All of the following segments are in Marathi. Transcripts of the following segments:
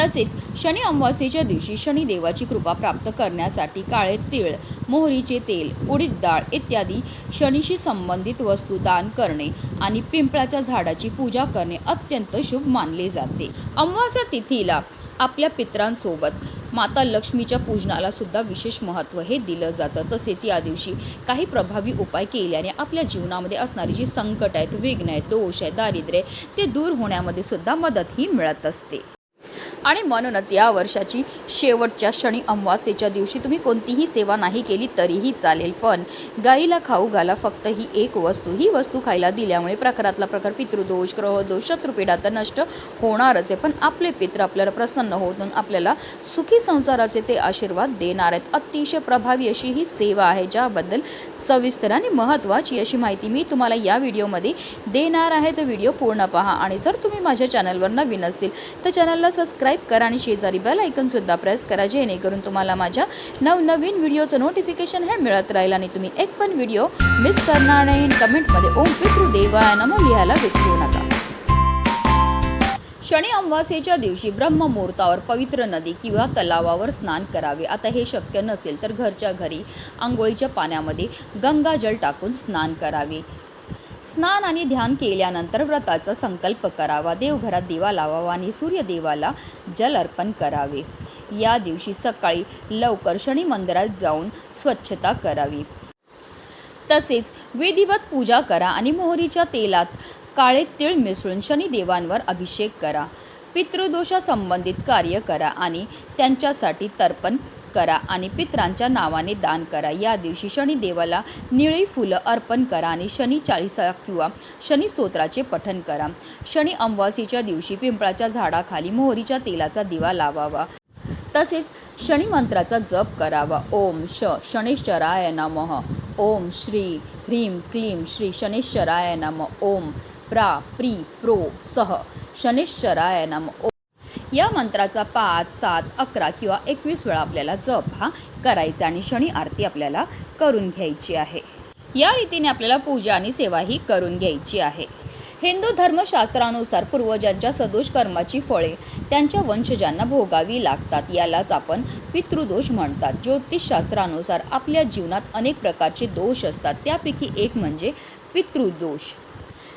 तसेच शनी अमावस्येच्या दिवशी शनिदेवाची कृपा प्राप्त करण्यासाठी काळे तीळ मोहरीचे तेल उडीद डाळ इत्यादी शनीशी संबंधित वस्तू दान करणे आणि पिंपळाच्या झाडाची पूजा करणे अत्यंत शुभ मानले जाते. अमावस्या तिथीला आपल्या पित्रांसोबत माता लक्ष्मीच्या पूजनाला सुद्धा विशेष महत्त्व हे दिलं जातं. तसेच या दिवशी काही प्रभावी उपाय केल्याने आपल्या जीवनामध्ये असणारी जी संकट आहेत विघ्न आहेत दोष आहे दारिद्र्य आहे, ते दूर होण्यामध्ये सुद्धा मदत ही मिळत असते. आणि म्हणूनच या वर्षाची शेवटच्या क्षणी अमावास्येच्या दिवशी तुम्ही कोणतीही सेवा नाही केली तरीही चालेल. पण गाईला खाऊ घाला फक्त ही एक वस्तू. ही वस्तू खायला दिल्यामुळे प्रकारातला प्रकार पितृदोष ग्रहदोष शत्रुपीडा तर नष्ट होणारच आहे. पण आपले पित्र आपल्याला प्रसन्न होऊन आपल्याला सुखी संसाराचे ते आशीर्वाद देणार आहेत. अतिशय प्रभावी अशी ही सेवा आहे ज्याबद्दल सविस्तर आणि महत्त्वाची अशी माहिती मी तुम्हाला या व्हिडिओमध्ये देणार आहे. तर व्हिडिओ पूर्ण पहा आणि जर तुम्ही माझ्या चॅनलवर नवीन असतील तर चॅनलला सबस्क्राईब करा आणि शेजारी बेल ऐकनसुद्धा प्रेस करा जेणेकरून तुम्हाला माझ्या नवनवीन व्हिडिओचं नोटिफिकेशन हे मिळत राहील आणि तुम्ही एक पण व्हिडिओ मिस करणार नाही. कमेंटमध्ये ओम पितृदेवाय नमो लिहायला विसरू नका. शनी अमावास्येच्या दिवशी ब्रह्ममुहूर्तावर पवित्र नदी किंवा तलावावर स्नान करावे. आता हे शक्य नसेल तर घरच्या घरी आंघोळीच्या पाण्यामध्ये गंगाजल टाकून स्नान करावे. स्नान आणि ध्यान केल्यानंतर व्रताचा संकल्प करावा. देवघरात दिवा लावावा आणि सूर्यदेवाला जल अर्पण करावे. या दिवशी सकाळी लवकर शनी मंदिरात जाऊन स्वच्छता करावी. तसेच विधिवत पूजा करा आणि मोहरीच्या तेलात काळे तीळ मिसळून शनिदेवांवर अभिषेक करा. पितृदोषासंबंधित कार्य करा आणि त्यांच्यासाठी तर्पण करा आणि पितरांच्या नावाने दान करा. या दिवशी शनिदेवाला निळी फुलं अर्पण करा आणि शनी चाळीसा किंवा शनी स्तोत्राचे पठन करा. शनी अमावासीच्या दिवशी पिंपळाच्या झाडाखाली मोहरीच्या तेलाचा दिवा लावावा. तसेच शनी मंत्राचा जप करावा. ओम श शनेश्वराय नमः. ओम श्री ह्रीं क्लीं श्री शनेश्वराय नम. ओम प्रा प्री प्रो सह शनेश्वराय नम. ओम या मंत्राचा पाच सात अकरा किंवा एकवीस वेळा आपल्याला जप हा करायचा आणि शनी आरती आपल्याला करून घ्यायची आहे. या रीतीने आपल्याला पूजा आणि सेवा ही करून घ्यायची आहे. हिंदू धर्मशास्त्रानुसार पूर्वजांच्या सदोष कर्माची फळे त्यांच्या वंशजांना भोगावी लागतात यालाच आपण पितृदोष म्हणतात. ज्योतिषशास्त्रानुसार आपल्या जीवनात अनेक प्रकारचे दोष असतात त्यापैकी एक म्हणजे पितृदोष.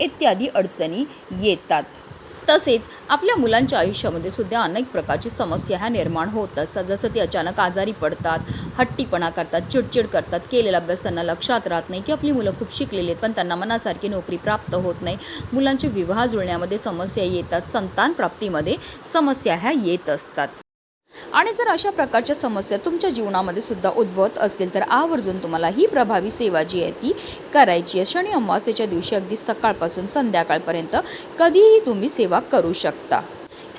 इत्यादी अडचणी येतात. तसेच आपल्या मुलांच्या आयुष्यामध्ये सुद्धा अनेक प्रकारची समस्या ह्या निर्माण होत असतात जसं ते अचानक आजारी पडतात हट्टीपणा करतात चिडचिड करतात केलेला अभ्यास त्यांना लक्षात राहत नाही की आपली मुलं खूप शिकलेली आहेत पण त्यांना मनासारखी नोकरी प्राप्त होत नाही. मुलांचे विवाह जुळण्यामध्ये समस्या येतात संतान प्राप्तीमध्ये समस्या ह्या येत असतात. आणि जर अशा प्रकारच्या समस्या तुमच्या जीवनामध्ये सुद्धा उद्भवत असतील तर आवर्जून तुम्हाला ही प्रभावी सेवा जी आहे ती करायची आहे. शनी अमावास्येच्या दिवशी अगदी सकाळपासून संध्याकाळपर्यंत कधीही तुम्ही सेवा करू शकता.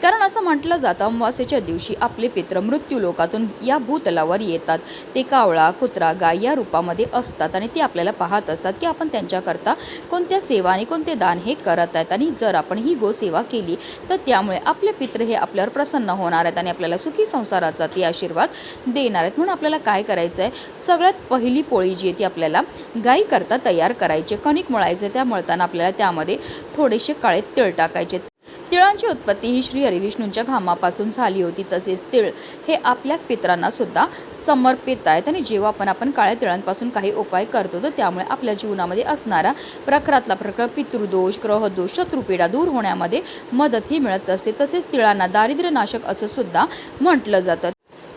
कारण असं म्हटलं जातं अमावास्येच्या दिवशी आपले पित्र मृत्यू लोकातून या भूतलावर येतात. ते कावळा कुत्रा गाय या रूपामध्ये असतात आणि ते आपल्याला पाहत असतात की आपण त्यांच्याकरता कोणत्या सेवा आणि कोणते दान हे करत आहेत. आणि जर आपण ही गोसेवा केली तर त्यामुळे आपले पित्र हे आपल्यावर प्रसन्न होणार आहेत आणि आपल्याला सुखी संसाराचा ते आशीर्वाद देणार आहेत. म्हणून आपल्याला काय करायचं आहे सगळ्यात पहिली पोळी जी आहे ती आपल्याला गाईकरता तयार करायची कणिक मळायचे त्या मळताना आपल्याला त्यामध्ये थोडेसे काळे तिळ टाकायचे. तिळांची उत्पत्ती ही श्री हरिविष्णूंच्या घामापासून झाली होती. तसेच तिळ हे आपल्या पित्रांना सुद्धा समर्पित आहेत आणि जेव्हा आपण आपण काळ्या तिळांपासून काही उपाय करतो तर त्यामुळे आपल्या जीवनामध्ये असणारा प्रखरातला प्रखर पितृदोष ग्रहदोष शत्रुपीडा दूर होण्यामध्ये मदतही मिळत असते. तसेच तिळांना दारिद्र्यनाशक असं सुद्धा म्हटलं जातं.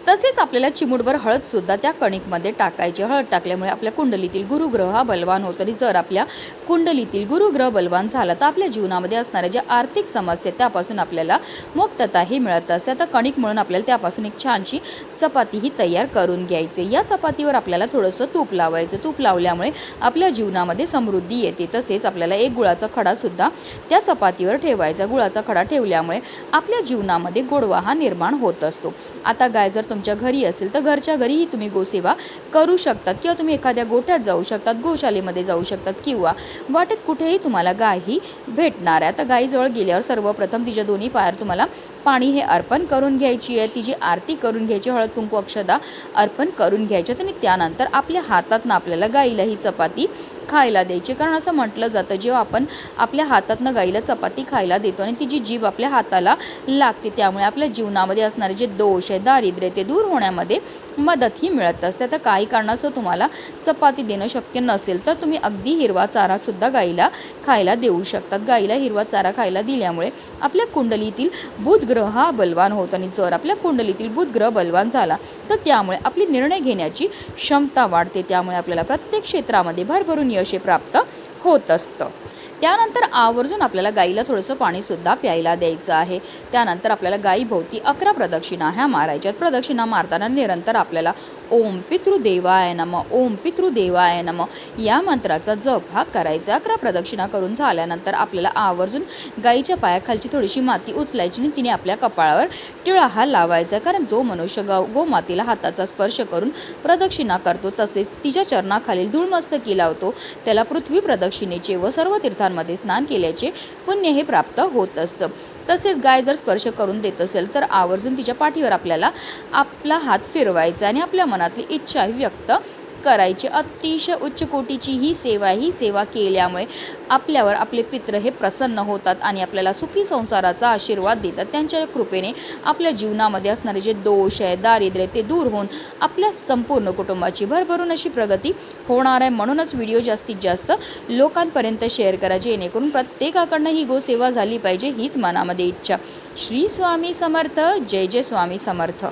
तसेच आपल्याला चिमूटभर हळद सुद्धा त्या कणिकमध्ये टाकायची. हळद टाकल्यामुळे आपल्या कुंडलीतील गुरुग्रह हा बलवान होतो. आणि जर आपल्या कुंडलीतील गुरुग्रह बलवान झाला तर आपल्या जीवनामध्ये असणाऱ्या ज्या आर्थिक समस्या आहेत, त्यापासून आपल्याला मुक्तताही मिळत असते. आता कणिक म्हणून आपल्याला त्यापासून एक छानशी चपातीही तयार करून घ्यायची या चपातीवर आपल्याला थोडंसं तूप लावायचं. तूप लावल्यामुळे आपल्या जीवनामध्ये समृद्धी येते. तसेच आपल्याला एक गुळाचा खडा सुद्धा त्या चपातीवर ठेवायचा. गुळाचा खडा ठेवल्यामुळे आपल्या जीवनामध्ये गोडवा हा निर्माण होत असतो. आता गाय जर तुमच्या घरी असेल तर घरच्या घरीही तुम्ही गोसेवा करू शकतात किंवा तुम्ही एखाद्या गोठ्यात जाऊ शकतात गोशालेमध्ये जाऊ शकतात किंवा वाटेत कुठेही तुम्हाला गाय ही भेटणार आहे. तर गायीजवळ गेल्यावर सर्वप्रथम तिच्या दोन्ही पायावर तुम्हाला पाणी हे अर्पण करून घ्यायची आहे. तिची आरती करून घ्यायची हळद कुंकू अक्षदा अर्पण करून घ्यायच्यात आणि त्यानंतर आपल्या हातातनं आपल्याला गाईला ही चपाती खायला द्यायची. कारण असं म्हटलं जातं जेव्हा आपण आपल्या हातातनं गाईला चपाती खायला देतो आणि तिची जीभ आपल्या हाताला लागते त्यामुळे आपल्या जीवनामध्ये असणारे जे दोष आहे दारिद्र्य ते दूर होण्यामध्ये मदतही मिळत असते. आता काही कारणास्तव तुम्हाला चपाती देणं शक्य नसेल तर तुम्ही अगदी हिरवा चारासुद्धा गाईला खायला देऊ शकतात. गाईला हिरवा चारा खायला दिल्यामुळे आपल्या कुंडलीतील बुधग्रह हा बलवान होतो आणि जर आपल्या कुंडलीतील बुधग्रह बलवान झाला तर त्यामुळे आपली निर्णय घेण्याची क्षमता वाढते. त्यामुळे आपल्याला प्रत्येक क्षेत्रामध्ये भरभरून यश प्राप्त होत असतं. त्यानंतर आवर्जून आपल्याला गाईला थोडंसं पाणीसुद्धा प्यायला द्यायचं आहे. त्यानंतर आपल्याला गाईभोवती अकरा प्रदक्षिणा ह्या मारायच्यात प्रदक्षिणा मारताना निरंतर आपल्याला ओम पितृदेवाय नम ओम पितृदेवाय नम या मंत्राचा जप हा करायचा अकरा प्रदक्षिणा करून झाल्यानंतर आपल्याला आवर्जून गाईच्या पायाखालची थोडीशी माती उचलायची आणि तिने आपल्या कपाळावर टिळा हा लावायचा कारण जो मनुष्य गौ गोमातेला हाताचा स्पर्श करून प्रदक्षिणा करतो तसेच तिच्या चरणाखालील धूळमस्तकी लावतो. त्याला पृथ्वी प्रदक्षिणेचे व सर्व तीर्थ तीर्थांमध्ये स्नान केल्याचे पुण्य हे प्राप्त होत असतं. तसेच गाय जर स्पर्श करून देत असेल तर आवर्जून तिच्या पाठीवर आपल्याला आपला हात फिरवायचा आणि आपल्या मनातली इच्छा व्यक्त करायची. अतिशय उच्च कोटीची ही सेवा ही सेवा केल्यामुळे आपल्यावर आपले पित्र हे प्रसन्न होतात आणि आपल्याला सुखी संसाराचा आशीर्वाद देतात. त्यांच्या कृपेने आपल्या जीवनामध्ये असणारे जे दोष आहे दारिद्र्य ते दूर होऊन आपल्या संपूर्ण कुटुंबाची भरभरून अशी प्रगती होणार आहे. म्हणूनच व्हिडिओ जास्तीत जास्त लोकांपर्यंत शेअर करा. जेणेकरून प्रत्येकाकडनं ही गोसेवा झाली पाहिजे हीच मनामध्ये इच्छा. श्री स्वामी समर्थ. जय जय स्वामी समर्थ.